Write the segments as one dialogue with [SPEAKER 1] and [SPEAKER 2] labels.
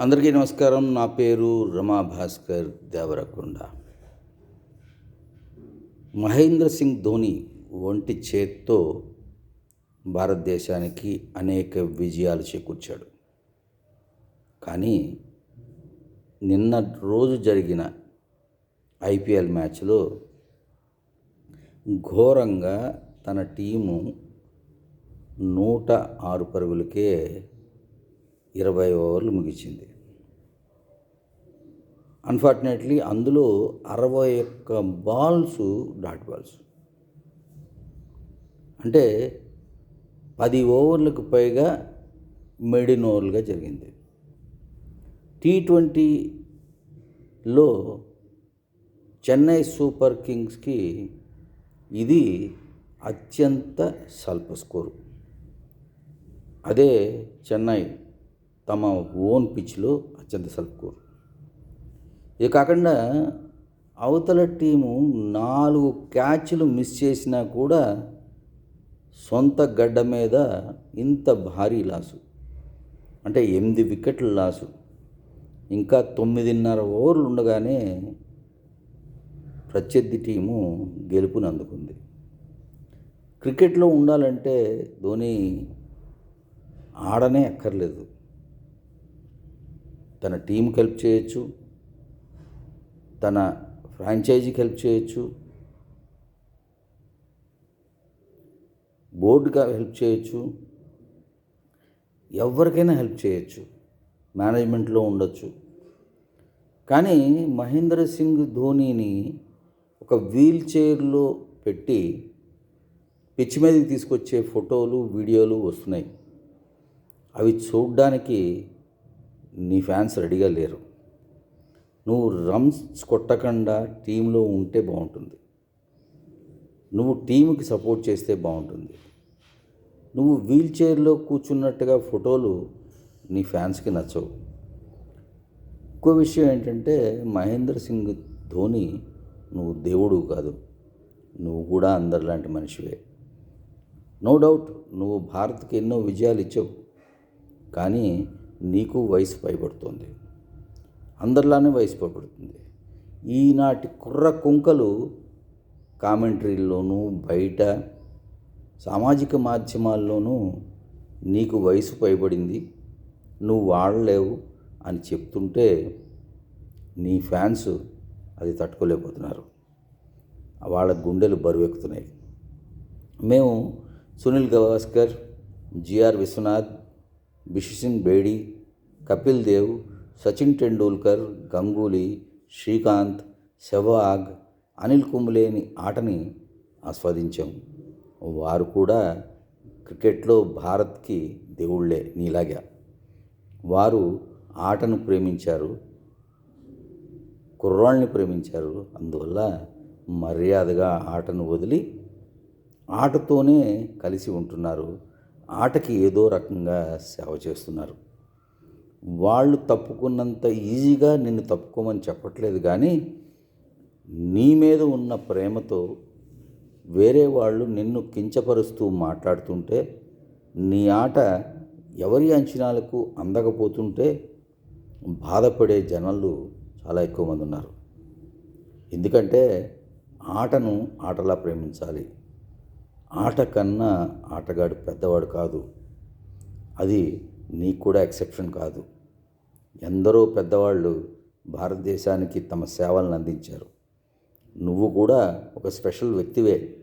[SPEAKER 1] అందరికీ నమస్కారం. నా పేరు రమా భాస్కర్ దేవరకొండ. మహేంద్ర సింగ్ ధోని ఒంటి చేత్తో భారతదేశానికి అనేక విజయాలు చేకూర్చాడు. కానీ నిన్న రోజు జరిగిన ఐపీఎల్ మ్యాచ్లో ఘోరంగా తన టీము నూట ఆరు పరుగులకే ఇరవై ఓవర్లు ముగిసింది. అన్ఫార్చునేట్లీ అందులో అరవై ఒక్క బాల్స్ డాట్ బాల్స్ అంటే పది ఓవర్లకు పైగా మెడిన్ ఓవర్లుగా జరిగింది టీ ట్వంటీలో చెన్నై సూపర్ కింగ్స్కి ఇది అత్యంత స్వల్ప స్కోరు. అదే చెన్నై తమ ఓన్ పిచ్లో అత్యంత స్వల్ప స్కోరు ఇది కాకుండా అవతల టీము నాలుగు క్యాచ్లు మిస్ చేసినా కూడా సొంత గడ్డ మీద ఇంత భారీ లాసు. అంటే ఎనిమిది వికెట్ల లాసు. ఇంకా తొమ్మిదిన్నర ఓవర్లు ఉండగానే ప్రత్యర్థి టీము గెలుపుని అందుకుంది. క్రికెట్లో ఉండాలంటే ధోని ఆడనే అక్కర్లేదు. తన టీంకి హెల్ప్ చేయొచ్చు తన ఫ్రాంచైజీకి హెల్ప్ చేయొచ్చు బోర్డుగా హెల్ప్ చేయొచ్చు ఎవరికైనా హెల్ప్ చేయొచ్చు మేనేజ్మెంట్లో ఉండొచ్చు. కానీ మహేంద్ర సింగ్ ధోనిని ఒక వీల్ చైర్లో పెట్టి పిచ్చి మీదకి తీసుకొచ్చే ఫోటోలు వీడియోలు వస్తున్నాయి. అవి చూడడానికి నీ ఫ్యాన్స్ రెడీగా లేరు. నువ్వు రన్స్ కొట్టకుండా టీంలో ఉంటే బాగుంటుంది. నువ్వు టీంకి సపోర్ట్ చేస్తే బాగుంటుంది. నువ్వు వీల్ చైర్లో కూర్చున్నట్టుగా ఫోటోలు నీ ఫ్యాన్స్కి నచ్చవు. ఇంకో విషయం ఏంటంటే మహేంద్ర సింగ్ ధోని నువ్వు దేవుడు కాదు. నువ్వు కూడా అందరిలాంటి మనిషివే. నో డౌట్ నువ్వు భారత్కి ఎన్నో విజయాలు ఇచ్చావు. కానీ నీకు వయసు పైబడుతుంది. అందరిలానే వయసు పైబడుతుంది. ఈనాటి కుర్ర కుంకలు కామెంటరీల్లోనూ బయట సామాజిక మాధ్యమాల్లోనూ నీకు వయసు పైబడింది నువ్వు వాడలేవు అని చెప్తుంటే నీ ఫ్యాన్స్ అది తట్టుకోలేకపోతున్నారు. వాళ్ళ గుండెలు బరువెక్కుతున్నాయి. మేము సునీల్ గవాస్కర్ జిఆర్ విశ్వనాథ్ బిషిసిన్ బేడి కపిల్ దేవ్ సచిన్ టెండూల్కర్ గంగూలీ శ్రీకాంత్ సెవాగ్ అనిల్ కుంబ్లేని ఆటని ఆస్వాదించాం. వారు కూడా క్రికెట్లో భారత్కి దేవుళ్ళే నీలాగా. వారు ఆటను ప్రేమించారు కుర్రాళ్ళని ప్రేమించారు. అందువల్ల మర్యాదగా ఆటను వదిలి ఆటతోనే కలిసి ఉంటున్నారు ఆటకి ఏదో రకంగా సేవ చేస్తున్నారు. వాళ్ళు తప్పుకున్నంత ఈజీగా నిన్ను తప్పుకోమని చెప్పట్లేదు కానీ నీ మీద ఉన్న ప్రేమతో వేరే వాళ్ళు నిన్ను కించపరుస్తూ మాట్లాడుతుంటే నీ ఆట ఎవరి అంచనాలకు అందకపోతుంటే బాధపడే జనాలు చాలా ఎక్కువ మంది ఉన్నారు. ఎందుకంటే ఆటను ఆటలా ప్రేమించాలి. ఆట కన్నా ఆటగాడు పెద్దవాడు కాదు. అది నీకు కూడా ఎక్సెప్షన్ కాదు. ఎందరో పెద్దవాళ్ళు భారతదేశానికి తమ సేవలను అందించారు. నువ్వు కూడా ఒక స్పెషల్ వ్యక్తివే.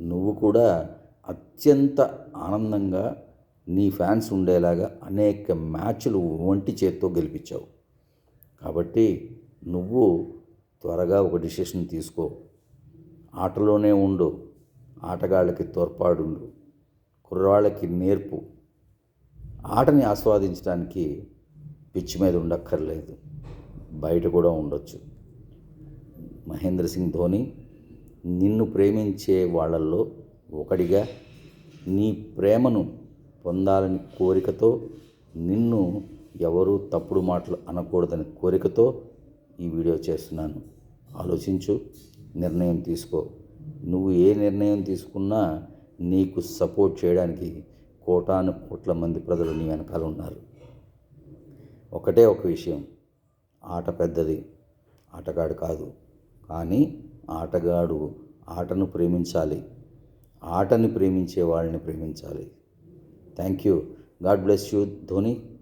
[SPEAKER 1] నువ్వు కూడా అత్యంత ఆనందంగా నీ ఫ్యాన్స్ ఉండేలాగా అనేక మ్యాచ్లు ఒంటి చేత్తో గెలిపించావు. కాబట్టి నువ్వు త్వరగా ఒక డిసిషన్ తీసుకో. ఆటలోనే ఉండు. ఆటగాళ్ళకి తోడ్పాడుండు కుర్రాళ్ళకి నేర్పు. ఆటని ఆస్వాదించడానికి పిచ్చి మీద ఉండక్కర్లేదు బయట కూడా ఉండొచ్చు. మహేంద్ర సింగ్ ధోని నిన్ను ప్రేమించే వాళ్ళల్లో ఒకడిగా నీ ప్రేమను పొందాలని కోరికతో నిన్ను ఎవరూ తప్పుడు మాటలు అనకూడదని కోరికతో ఈ వీడియో చేస్తున్నాను. ఆలోచించు నిర్ణయం తీసుకో. నువ్వు ఏ నిర్ణయం తీసుకున్నా నీకు సపోర్ట్ చేయడానికి కోటాను కోట్ల మంది ప్రజలు నీ వెనకాల ఉన్నారు. ఒకటే ఒక విషయం ఆట పెద్దది ఆటగాడు కాదు. కానీ ఆటగాడు ఆటను ప్రేమించాలి ఆటని ప్రేమించే వాళ్ళని ప్రేమించాలి. Thank you. God bless you Dhoni.